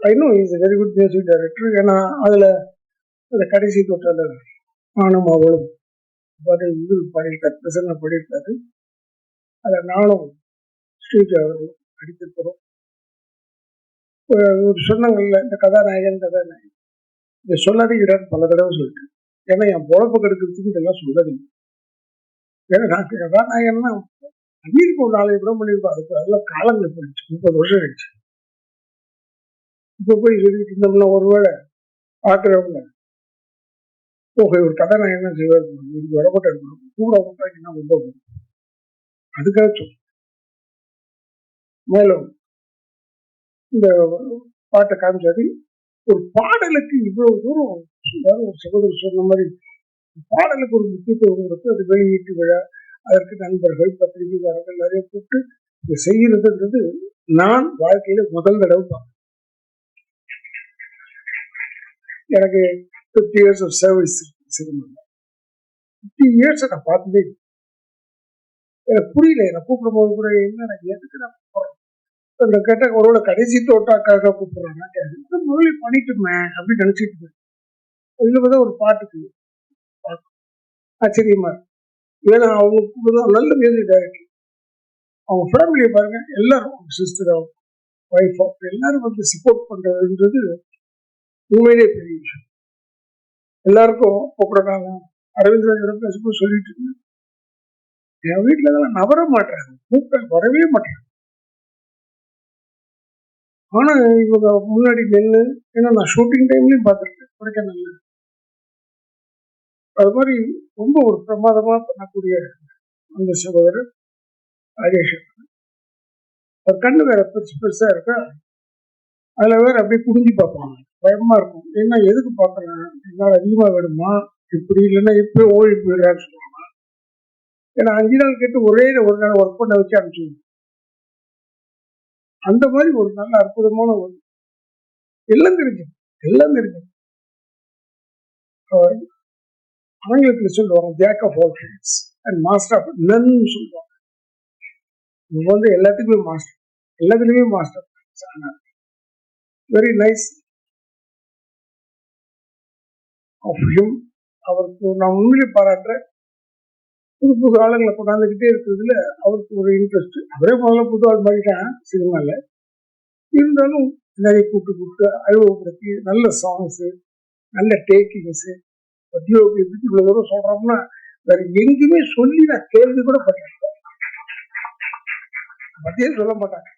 I know is very good music director ஏன்னா அதில் அந்த கடைசி தொட்டால நானும் அவளும் பாட்டு இது பாடியிருக்காரு பிரசன்ன பாடியிருக்காரு. அதில் நானும் ஸ்ரீஜா அவர்களும் நடித்திருக்கிறோம். ஒரு- ஒரு இந்த கதாநாயகன் கதாநாயகன். இதை சொல்லாதீங்கடான்னு பல தடவை சொல்லிட்டேன். ஏன்னா என் பொழப்பு கெடுக்கிறதுக்கு இதெல்லாம் சொல்லாதீங்க. ஏன்னா நான் கதாநாயகன்னா அமீருக்கு ஒரு நாளைக்கு கூட பண்ணியிருப்போம் அதுக்கு அதெல்லாம் காலங்கள் போயிடுச்சு. முப்பது வருஷம் ஆயிடுச்சு. இப்போ போய் சொல்லிட்டு இருந்தோம்னா ஒருவேளை பார்க்குறவங்க ஓகே ஒரு கடனை என்ன செய்வார் இதுக்கு வரப்பட்ட இருக்கணும் கூட என்ன ரொம்ப வரும். அதுக்காக சொல்றேன். மேலும் இந்த பாட்டை காமிச்சாரு ஒரு பாடலுக்கு இவ்வளவு தூரம் அதாவது ஒரு சகோதரர் சொன்ன மாதிரி பாடலுக்கு ஒரு முக்கியத்துவம் கொடுத்து அது வெளியீட்டு விழா அதற்கு நண்பர்கள் பத்திரிகைக்காரர்கள் நிறைய கூப்பிட்டு இதை செய்யறதுன்றது நான் வாழ்க்கையில முதல் தடவை பார்க்கிறேன். எனக்கு fifty years of service cinema. Fifty years நான் பார்த்ததே எனக்கு புரியல என்னை கூப்பிடும் போது கூட என்ன எனக்கு எதுக்கு நான் கூப்பிடுறேன்? அந்த கேட்ட ஒருவேளை கடைசி தோட்டாக்காக கூப்பிடுறாங்க. முதலில் பண்ணிட்டுமே அப்படின்னு நினைச்சிட்டு இருந்தேன். இதில் பார்த்தா ஒரு பாட்டுக்கு ஆச்சரியமா இருக்கு. ஏன்னா அவங்க கூப்பிடுறது நல்ல மியூசிக் டைரக்டர் அவங்க ஃபேமிலியை பாருங்க எல்லாரும் சிஸ்டர் ஒய்ஃப் எல்லாரும் வந்து சப்போர்ட் பண்றதுன்றது உண்மையிலே பெரிய விஷயம். எல்லாருக்கும் கூப்பிடுறாங்க அரவிந்த் பேசும்போது சொல்லிட்டு இருந்தேன் என் வீட்டுல எல்லாம் நவர மாட்டாங்க கூப்பிட வரவே மாட்டாங்க ஆனா இவங்க முன்னாடி நின்று ஏன்னா நான் ஷூட்டிங் டைம்லயும் பார்த்துருக்கேன். கொடைக்கானல்ல. அது மாதிரி ரொம்ப ஒரு பிரமாதமா பண்ணக்கூடிய அந்த சகோதரர் ராஜேஷ் அவர் கண்ணு வேற பெருசு பெருசா இருக்கா? அதுல வேற அப்படியே குடிஞ்சு பார்ப்பாங்க. பயமா இருக்கும். ஏன்னா எதுக்கு பாக்குறேன் என்னால் அதிகமா வேணுமா? இப்படி இல்லைன்னா இப்போ ஓடி போயிடுறான்னு சொல்லுவாங்க. ஏன்னா அஞ்சு நாள் கேட்டு ஒரே ஒரு நாள் ஒர்க் பண்ண வச்சு அனுப்பிச்சு அந்த மாதிரி ஒரு நல்ல அற்புதமான ஒரு எல்லாம் தெரிஞ்சது எல்லாம் தெரிஞ்சது ஆங்கிலத்தில் சொல்லுவாங்க jack of all trades and master of none சொல்லுவாங்க. இவங்க வந்து எல்லாத்துக்குமே மாஸ்டர் எல்லாத்துலயுமே மாஸ்டர் வெரி நைஸ் அப்படியும் அவருக்கு நான் உண்மையிலே பாராட்டுறேன். புது புது ஆளுங்களை கொண்டாந்துக்கிட்டே இருக்கிறதுல அவருக்கு ஒரு இன்ட்ரெஸ்ட் அவரே முதல்ல புது ஆள் மாறிட்டான் சினிமாவில் இருந்தாலும் நிறைய கூப்பிட்டு கூப்பிட்டு அறிமுகப்படுத்தி நல்ல சாங்ஸு நல்ல டேக்கிங்ஸு பத்தியோகி எப்படி இவ்வளோ தூரம் சொல்கிறோம்னா வேற எங்கேயுமே சொல்லி நான் கேள்வி கூட பட்டேன் பத்தியே சொல்ல மாட்டாங்க